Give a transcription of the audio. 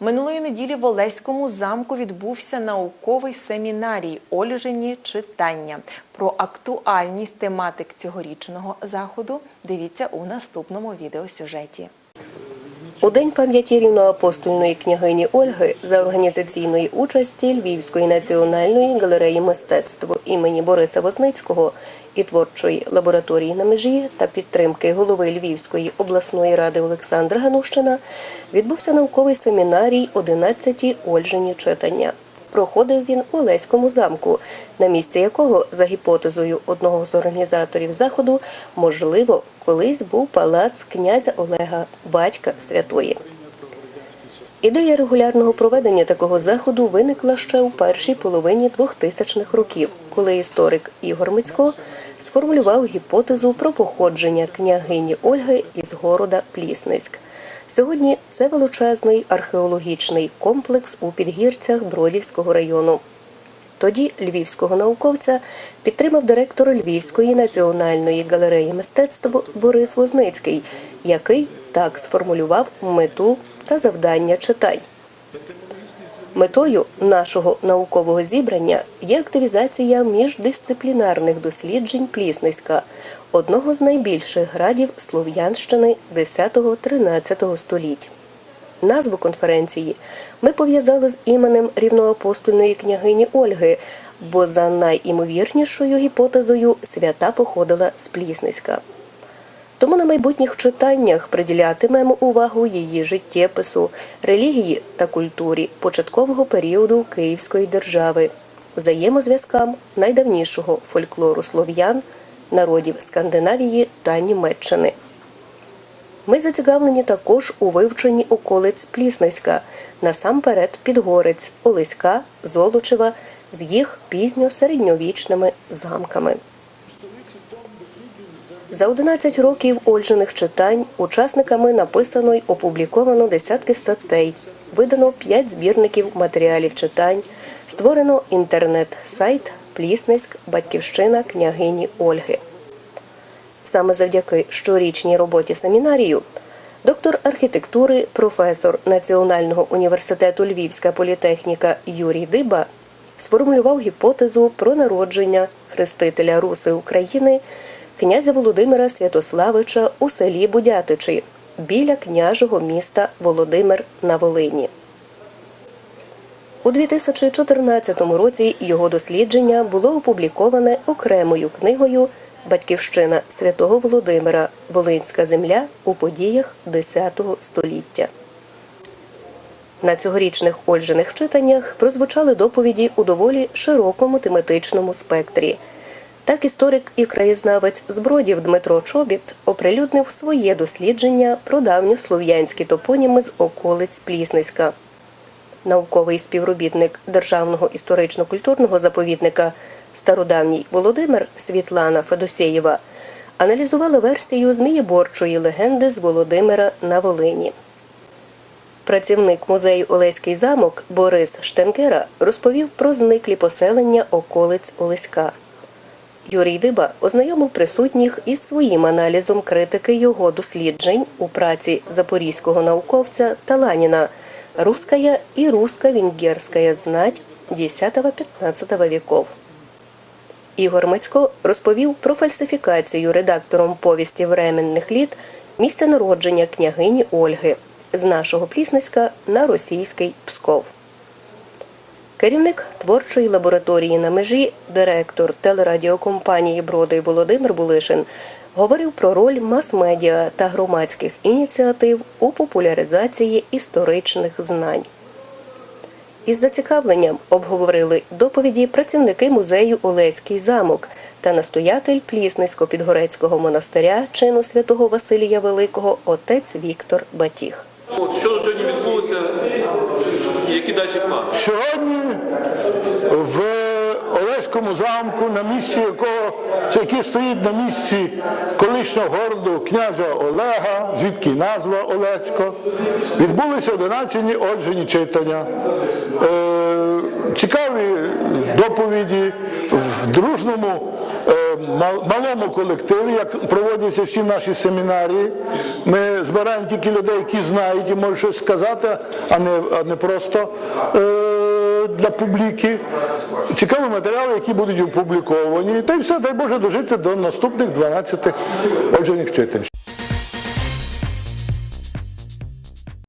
Минулої неділі в Олеському замку відбувся науковий семінарій Ольжені читання. Про актуальність тематик цьогорічного заходу дивіться у наступному відеосюжеті. У день пам'яті рівноапостольної княгині Ольги за організаційної участі Львівської національної галереї мистецтв імені Бориса Возницького і творчої лабораторії на межі та підтримки голови Львівської обласної ради Олександра Ганущина відбувся науковий семінарій «11 Ольжені читання. Проходив він у Олеському замку, на місці якого, за гіпотезою одного з організаторів заходу, можливо, колись був палац князя Олега, батька святої. Ідея регулярного проведення такого заходу виникла ще у першій половині 2000-х років, коли історик Ігор Мицько сформулював гіпотезу про походження княгині Ольги із города Плісницьк. Сьогодні це величезний археологічний комплекс у підгірцях Бродівського району. Тоді львівського науковця підтримав директор Львівської національної галереї мистецтв Борис Возницький, який так сформулював мету та завдання читань. Метою нашого наукового зібрання є активізація міждисциплінарних досліджень Плісниська, одного з найбільших градів Слов'янщини 10-13 століть. Назву конференції ми пов'язали з іменем рівноапостольної княгині Ольги, бо за найімовірнішою гіпотезою свята походила з Плісниська. Тому на майбутніх читаннях приділятимемо увагу її життєпису, релігії та культурі початкового періоду Київської держави, взаємозв'язкам найдавнішого фольклору слов'ян, народів Скандинавії та Німеччини. Ми зацікавлені також у вивченні околиць Плісниська, насамперед Підгорець, Олеська, Золочева з їх пізньосередньовічними замками. За 11 років Ольжених читань учасниками написано й опубліковано десятки статей, видано 5 збірників матеріалів читань, створено інтернет-сайт Плісниськ Батьківщина княгині Ольги. Саме завдяки щорічній роботі семінарію доктор архітектури, професор Національного університету Львівська політехніка Юрій Диба сформулював гіпотезу про народження хрестителя Руси України князя Володимира Святославича у селі Будятичі біля княжого міста Володимир на Волині. У 2014 році його дослідження було опубліковане окремою книгою Батьківщина святого Володимира Волинська земля у подіях X століття. На цьогорічних Ольжених читаннях прозвучали доповіді у доволі широкому тематичному спектрі. Так історик і краєзнавець Збродів Дмитро Чобіт оприлюднив своє дослідження про давньослов'янські топоніми з околиць Плісниська. Науковий співробітник Державного історично-культурного заповідника Стародавній Володимир Світлана Федосєєва аналізувала версію змієборчої легенди з Володимира на Волині. Працівник музею Олеський замок Борис Штенкера розповів про зниклі поселення околиць Олеська. Юрій Диба ознайомив присутніх із своїм аналізом критики його досліджень у праці запорізького науковця Таланіна «Русская и русско-венгерская знать X-XV веков». Ігор Мицько розповів про фальсифікацію редактором повісті временних літ місця народження княгині Ольги з нашого Плісниська на російський Псков. Керівник творчої лабораторії на межі, директор телерадіокомпанії Броди Володимир Булишин говорив про роль мас-медіа та громадських ініціатив у популяризації історичних знань. Із зацікавленням обговорили доповіді працівники музею Олеський замок та настоятель Пліснисько-Підгорецького монастиря чину святого Василія Великого отець Віктор Батіг. Що які далі плани? Сьогодні в Олеському замку, на місці якого який стоїть на місці колишнього городу князя Олега, звідки назва Олесько, відбулися 11 оджені читання. Е, цікаві доповіді в дружному малому колективі, як проводяться всі наші семінарії. Ми збираємо тільки людей, які знають і можуть щось сказати, а не, а не просто е, для публіки. Цікаві матеріали, які будуть опубліковані. Та й все, дай Боже дожити до наступних 12 оджених читань.